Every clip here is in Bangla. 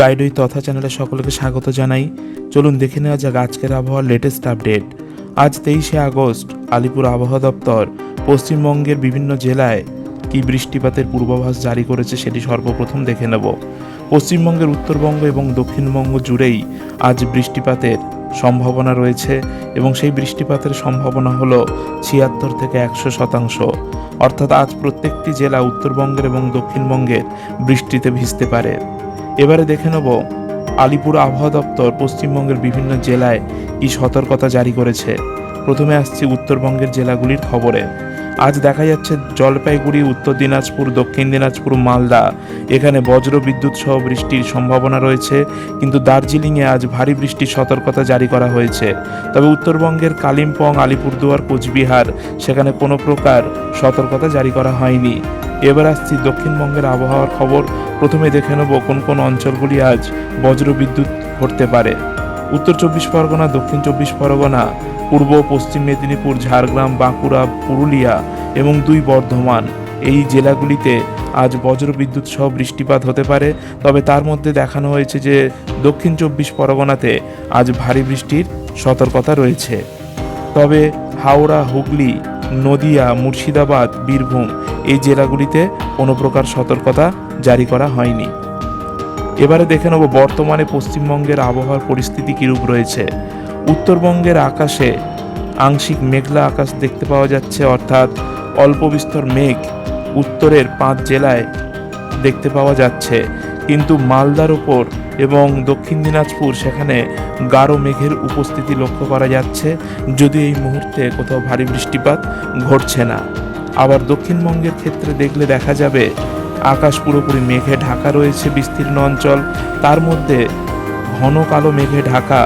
গাইডই তথা চ্যানেলে সকলকে স্বাগত জানাই। চলুন দেখে নেওয়া যাক আজকের আবহাওয়ার লেটেস্ট আপডেট আজ তেইশে আগস্ট, আলিপুর আবহাওয়া দপ্তর, পশ্চিমবঙ্গের বিভিন্ন জেলায় কি বৃষ্টিপাতের পূর্বাভাস জারি করেছে সেটি সর্বপ্রথম দেখে নেব। পশ্চিমবঙ্গের উত্তরবঙ্গ এবং দক্ষিণবঙ্গ জুড়েই আজ বৃষ্টিপাতের সম্ভাবনা রয়েছে এবং সেই বৃষ্টিপাতের সম্ভাবনা হলো ছিয়াত্তর থেকে একশো শতাংশ। অর্থাৎ আজ প্রত্যেকটি জেলা উত্তরবঙ্গের এবং দক্ষিণবঙ্গের বৃষ্টিতে ভিজতে পারে। এবারে দেখে নেব আলিপুর আবহাওয়া দপ্তর পশ্চিমবঙ্গের বিভিন্ন জেলায় কি সতর্কতা জারি করেছে। প্রথমে আসছি উত্তরবঙ্গের জেলাগুলির খবরে। আজ দেখা যাচ্ছে জলপাইগুড়ি, উত্তর দিনাজপুর, দক্ষিণ দিনাজপুর, মালদা। এখানে বজ্র বিদ্যুৎ সহ বৃষ্টির সম্ভাবনা রয়েছে, কিন্তু দার্জিলিংয়ে আজ ভারী বৃষ্টির সতর্কতা জারি করা হয়েছে। তবে উত্তরবঙ্গের কালিম্পং, আলিপুরদুয়ার, কোচবিহার, সেখানে কোনো প্রকার সতর্কতা জারি করা হয়নি। এবার আসছি দক্ষিণবঙ্গের আবহাওয়ার খবর প্রথমে দেখে নেব কোন কোন অঞ্চলগুলি আজ বজ্র বিদ্যুৎ ঘটতে পারে। উত্তর চব্বিশ পরগনা, দক্ষিণ চব্বিশ পরগনা, পূর্ব পশ্চিম মেদিনীপুর, ঝাড়গ্রাম, বাঁকুড়া, পুরুলিয়া এবং দুই বর্ধমান। এই জেলাগুলিতে আজ বজ্র বিদ্যুৎ সহ বৃষ্টিপাত হতে পারে, তবে তার মধ্যে দেখানো হয়েছে যে দক্ষিণ চব্বিশ পরগনাতে আজ ভারী বৃষ্টির সতর্কতা রয়েছে। তবে হাওড়া, হুগলি নদিয়া, মুর্শিদাবাদ, বীরভূম এই জেলাগুলিতে কোনো প্রকার সতর্কতা জারি করা হয়নি। এবারে দেখে নেব বর্তমানে পশ্চিমবঙ্গের আবহাওয়ার পরিস্থিতি কীরূপ রয়েছে। উত্তরবঙ্গের আকাশে আংশিক মেঘলা আকাশ দেখতে পাওয়া যাচ্ছে, অর্থাৎ অল্প বিস্তর মেঘ উত্তরের পাঁচ জেলায় দেখতে পাওয়া যাচ্ছে। কিন্তু মালদার ওপর এবং দক্ষিণ দিনাজপুর সেখানে গাঢ় মেঘের উপস্থিতি লক্ষ্য করা যাচ্ছে। যদি এই মুহূর্তে কোথাও ভারী বৃষ্টিপাত ঘটছে না। আবার দক্ষিণবঙ্গের ক্ষেত্রে দেখলে দেখা যাবে, আকাশ পুরোপুরি মেঘে ঢাকা রয়েছে বিস্তীর্ণ অঞ্চল। তার মধ্যে ঘন কালো মেঘে ঢাকা,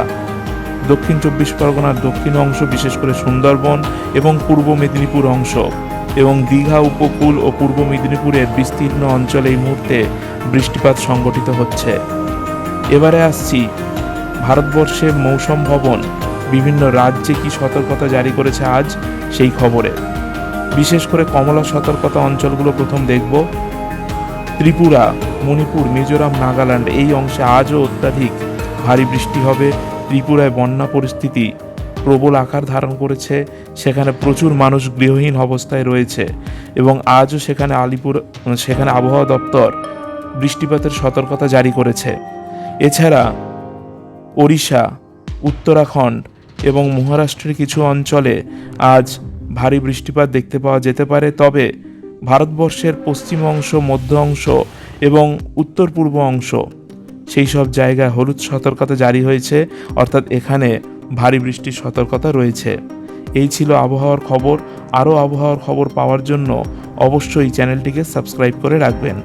দক্ষিণ চব্বিশ পরগনার দক্ষিণ অংশ, বিশেষ করে সুন্দরবন এবং পূর্ব মেদিনীপুর অংশ। এবং দীঘা, উপকূল ও পূর্ব মেদিনীপুরের বিস্তীর্ণ অঞ্চলে এই মুহূর্তে বৃষ্টিপাত সংঘটিত হচ্ছে। এবারে আসছি ভারতবর্ষের মৌসুম ভবন, বিভিন্ন রাজ্যে কি সতর্কতা জারি করেছে আজ সেই খবরে। বিশেষ করে কমলা সতর্কতা অঞ্চলগুলো প্রথম দেখব। ত্রিপুরা, মণিপুর, মিজোরাম, নাগাল্যান্ড, এই অংশে আজও অত্যাধিক ভারী বৃষ্টি হবে। ত্রিপুরায় বন্যা পরিস্থিতি প্রবল আকার ধারণ করেছে, সেখানে প্রচুর মানুষ গৃহহীন অবস্থায় রয়েছে এবং আজও সেখানে আলিপুর সেখানে আবহাওয়া দপ্তর বৃষ্টিপাতের সতর্কতা জারি করেছে। এছাড়া ওড়িশা, উত্তরাখণ্ড এবং মহারাষ্ট্রের কিছু অঞ্চলে আজ ভারী বৃষ্টিপাত দেখতে পাওয়া যেতে পারে, তবে ভারতবর্ষের পশ্চিম অংশ, মধ্য অংশ এবং উত্তর পূর্ব অংশ, সেই সব জায়গায় হলুদ সতর্কতা জারি হয়েছে, অর্থাৎ এখানে ভারী বৃষ্টির সতর্কতা রয়েছে। এই ছিল আবহাওয়ার খবর। আরও আবহাওয়ার খবর পাওয়ার জন্য অবশ্যই চ্যানেলটিকে সাবস্ক্রাইব করে রাখবেন।